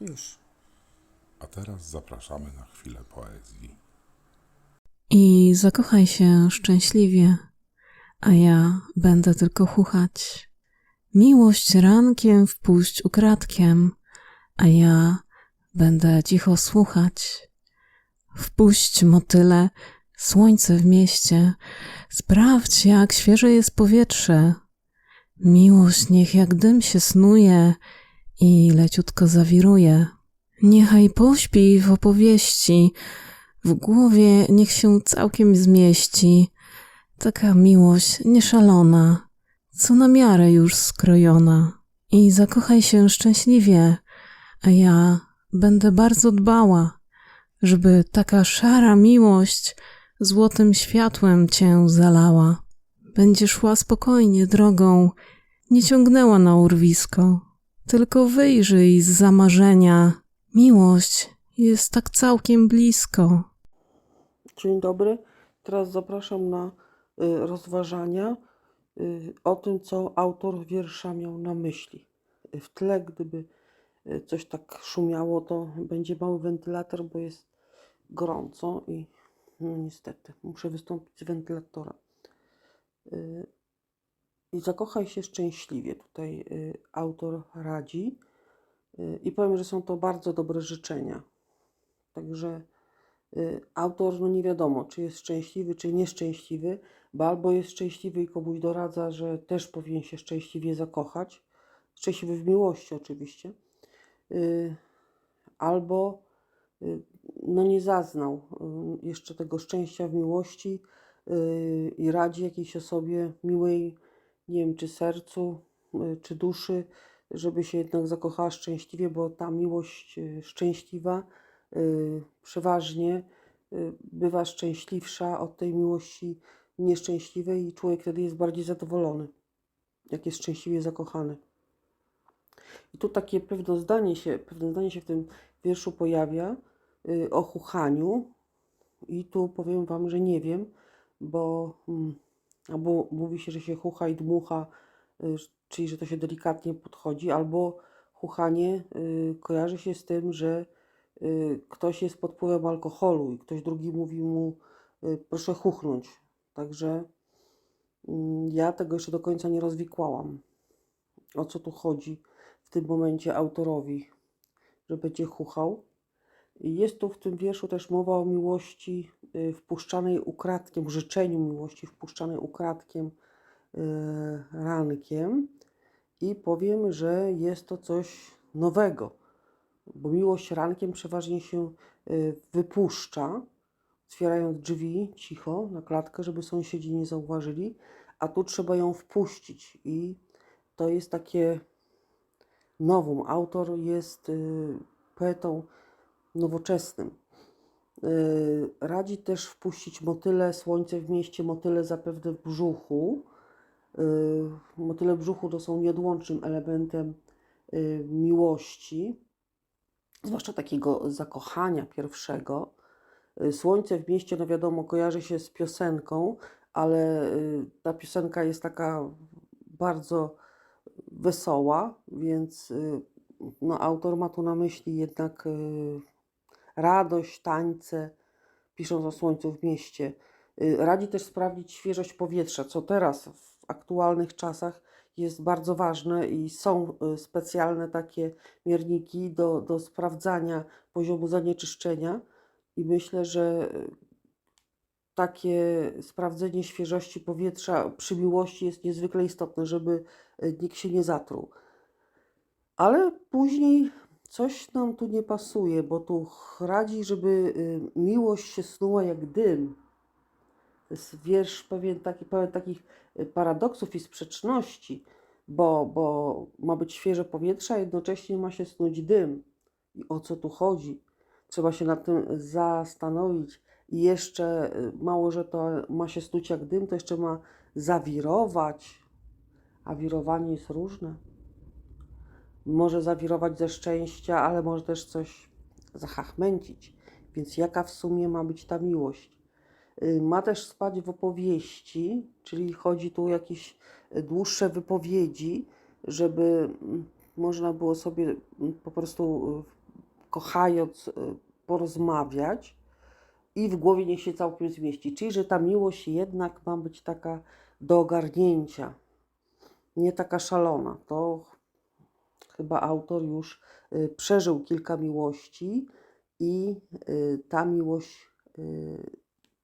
Już. A teraz zapraszamy na chwilę poezji. I zakochaj się szczęśliwie, a ja będę tylko chuchać. Miłość rankiem wpuść ukradkiem, a ja będę cicho słuchać. Wpuść motyle, słońce w mieście, sprawdź jak świeże jest powietrze. Miłość niech jak dym się snuje i leciutko zawiruje. Niechaj pośpi w opowieści, w głowie niech się całkiem zmieści. Taka miłość nieszalona, co na miarę już skrojona. I zakochaj się szczęśliwie, a ja będę bardzo dbała, żeby taka szara miłość złotym światłem cię zalała. Będzie szła spokojnie drogą, nie ciągnęła na urwisko, tylko wyjrzyj z zamarzenia. Miłość jest tak całkiem blisko. Dzień dobry. Teraz zapraszam na y, rozważania y, o tym, co autor wiersza miał na myśli. Y, W tle, gdyby coś tak szumiało, to będzie mały wentylator, bo jest gorąco i no niestety muszę wystąpić z wentylatora. I zakochaj się szczęśliwie. Tutaj y, autor radzi. Y, I powiem, że są to bardzo dobre życzenia. Także y, autor, no nie wiadomo, czy jest szczęśliwy, czy nieszczęśliwy, bo albo jest szczęśliwy i komuś doradza, że też powinien się szczęśliwie zakochać, szczęśliwy w miłości oczywiście, albo no nie zaznał jeszcze tego szczęścia w miłości i radzi jakiejś osobie miłej, nie wiem, czy sercu, y, czy duszy, żeby się jednak zakochała szczęśliwie, bo ta miłość y, szczęśliwa y, przeważnie bywa szczęśliwsza od tej miłości nieszczęśliwej i człowiek wtedy jest bardziej zadowolony, jak jest szczęśliwie zakochany. I tu takie pewne zdanie się, pewne zdanie się w tym wierszu pojawia o chuchaniu i tu powiem Wam, że nie wiem, bo mm, albo mówi się, że się chucha i dmucha, y, czyli że to się delikatnie podchodzi, albo chuchanie y, kojarzy się z tym, że y, ktoś jest pod wpływem alkoholu i ktoś drugi mówi mu proszę chuchnąć. Także mm, ja tego jeszcze do końca nie rozwikłałam. O co tu chodzi w tym momencie autorowi, że będzie chuchał. Jest tu w tym wierszu też mowa o miłości y, wpuszczanej ukradkiem, życzeniu miłości wpuszczanej ukradkiem y, rankiem. I powiem, że jest to coś nowego, bo miłość rankiem przeważnie się y, wypuszcza, otwierając drzwi cicho na klatkę, żeby sąsiedzi nie zauważyli, a tu trzeba ją wpuścić. I to jest takie nowum. Autor jest poetą nowoczesnym. Y, Radzi też wpuścić motyle, słońce w mieście, motyle zapewne w brzuchu. Y, Motyle brzuchu to są nieodłącznym elementem y, miłości, zwłaszcza takiego zakochania pierwszego. Słońce w mieście, no wiadomo, kojarzy się z piosenką, ale ta piosenka jest taka bardzo wesoła, więc no, autor ma tu na myśli jednak radość, tańce, pisząc o słońcu w mieście. Y, Radzi też sprawdzić świeżość powietrza, co teraz w aktualnych czasach jest bardzo ważne i są y, specjalne takie mierniki do, do sprawdzania poziomu zanieczyszczenia. I myślę, że y, takie sprawdzenie świeżości powietrza przy miłości jest niezwykle istotne, żeby nikt się nie zatruł. Ale później coś nam tu nie pasuje, bo tu radzi, żeby y, miłość się snuła jak dym. To jest wiersz pewien, taki, pełen takich y, paradoksów i sprzeczności, bo, bo ma być świeże powietrze, a jednocześnie ma się snuć dym. I o co tu chodzi? Trzeba się nad tym zastanowić. I jeszcze y, mało, że to ma się snuć jak dym, to jeszcze ma zawirować. A wirowanie jest różne może zawirować ze szczęścia, ale może też coś zachachmęcić. Więc jaka w sumie ma być ta miłość? Y, Ma też spać w opowieści, czyli chodzi tu o jakieś y, dłuższe wypowiedzi, żeby mm, można było sobie mm, po prostu kochając, y, porozmawiać i w głowie niech się całkiem zmieści. Czyli, że ta miłość jednak ma być taka do ogarnięcia, nie taka szalona. To chyba autor już y, przeżył kilka miłości i y, ta miłość, y,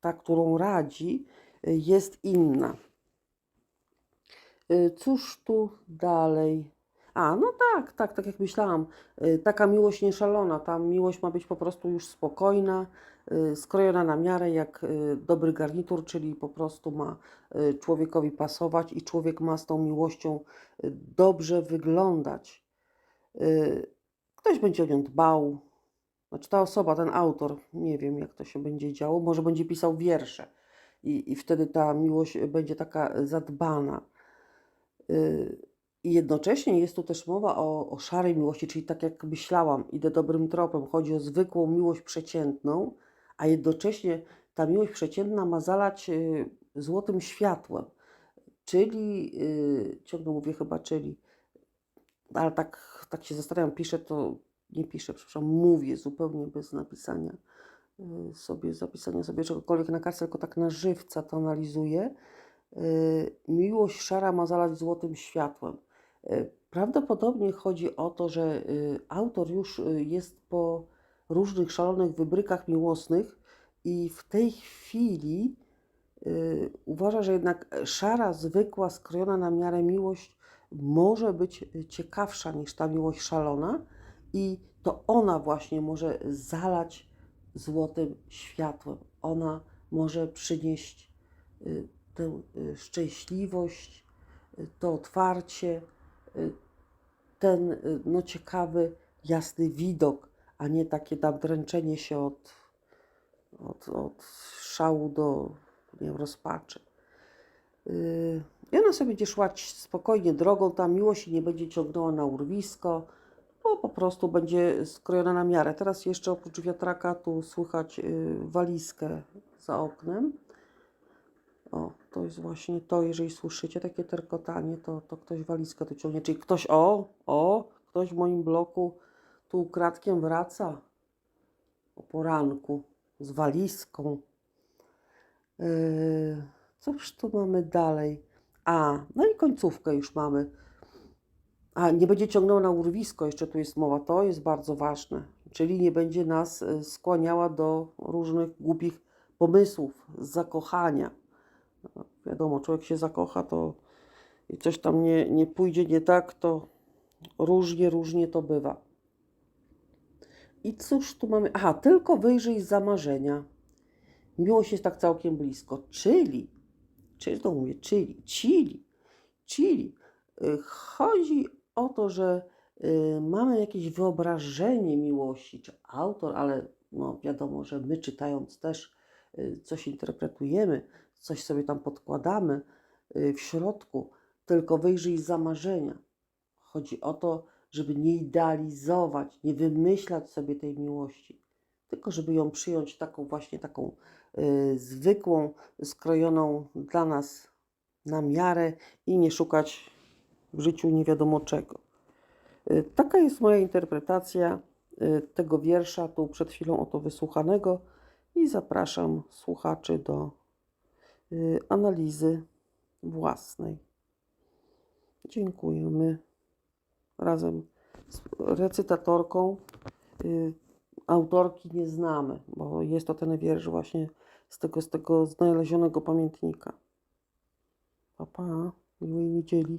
ta, którą radzi, jest inna. Cóż tu dalej? A, no tak, tak, tak jak myślałam. Taka miłość nieszalona. Ta miłość ma być po prostu już spokojna, skrojona na miarę jak dobry garnitur, czyli po prostu ma człowiekowi pasować i człowiek ma z tą miłością dobrze wyglądać. Y, Ktoś będzie o nią dbał. Znaczy ta osoba, ten autor, nie wiem jak to się będzie działo, może będzie pisał wiersze i, i wtedy ta miłość będzie taka zadbana. Y, I jednocześnie jest tu też mowa o, o szarej miłości, czyli tak jak myślałam, idę dobrym tropem, chodzi o zwykłą miłość przeciętną, a jednocześnie ta miłość przeciętna ma zalać y, złotym światłem. Czyli, ciągle mówię chyba czyli, ale tak, tak się zastanawiam, piszę to, nie piszę, przepraszam, mówię zupełnie bez napisania y, sobie, zapisania sobie czegokolwiek na kartce, tylko tak na żywca to analizuję. Y, Miłość szara ma zalać złotym światłem. Y, Prawdopodobnie chodzi o to, że autor już jest po różnych szalonych wybrykach miłosnych i w tej chwili uważa, że jednak szara, zwykła, skrojona na miarę miłość może być ciekawsza niż ta miłość szalona i to ona właśnie może zalać złotym światłem. Ona może przynieść y, tę y, szczęśliwość, y, to otwarcie, ten no, ciekawy, jasny widok, a nie takie tam dręczenie się od, od, od szału do nie wiem, rozpaczy. Yy, I ona sobie będzie szła spokojnie drogą, ta miłość nie będzie ciągnęła na urwisko, bo po prostu będzie skrojona na miarę. Teraz jeszcze oprócz wiatraka tu słychać yy, walizkę za oknem. O, to jest właśnie to, jeżeli słyszycie takie terkotanie, to, to ktoś walizkę tu ciągnie. Czyli ktoś, o, o, ktoś w moim bloku tu ukradkiem wraca o poranku z walizką. Yy, cóż tu mamy dalej? A, no i końcówkę już mamy. A, nie będzie ciągnęła na urwisko, jeszcze tu jest mowa, to jest bardzo ważne. Czyli nie będzie nas y, skłaniała do różnych głupich pomysłów, zakochania. No, Wiadomo, człowiek się zakocha, to i coś tam nie, nie pójdzie nie tak, to różnie, różnie to bywa. I cóż tu mamy? Aha, tylko wyjrzyj z zamarzenia. Miłość jest tak całkiem blisko. Czyli, to mówię, czyli, czyli, czyli y, chodzi o to, że y, mamy jakieś wyobrażenie miłości, czy autor, ale no wiadomo, że my czytając też y, coś interpretujemy, coś sobie tam podkładamy w środku, tylko wyjrzyj z zamarzenia. Chodzi o to, żeby nie idealizować, nie wymyślać sobie tej miłości, tylko żeby ją przyjąć taką właśnie taką y, zwykłą, skrojoną dla nas na miarę i nie szukać w życiu nie wiadomo czego. Y, taka jest moja interpretacja y, tego wiersza, tu przed chwilą oto wysłuchanego i zapraszam słuchaczy do y, analizy własnej. Dziękujemy razem z recytatorką. Y, autorki nie znamy, bo jest to ten wiersz właśnie z tego, z tego znalezionego pamiętnika. Pa, pa, miłej niedzieli.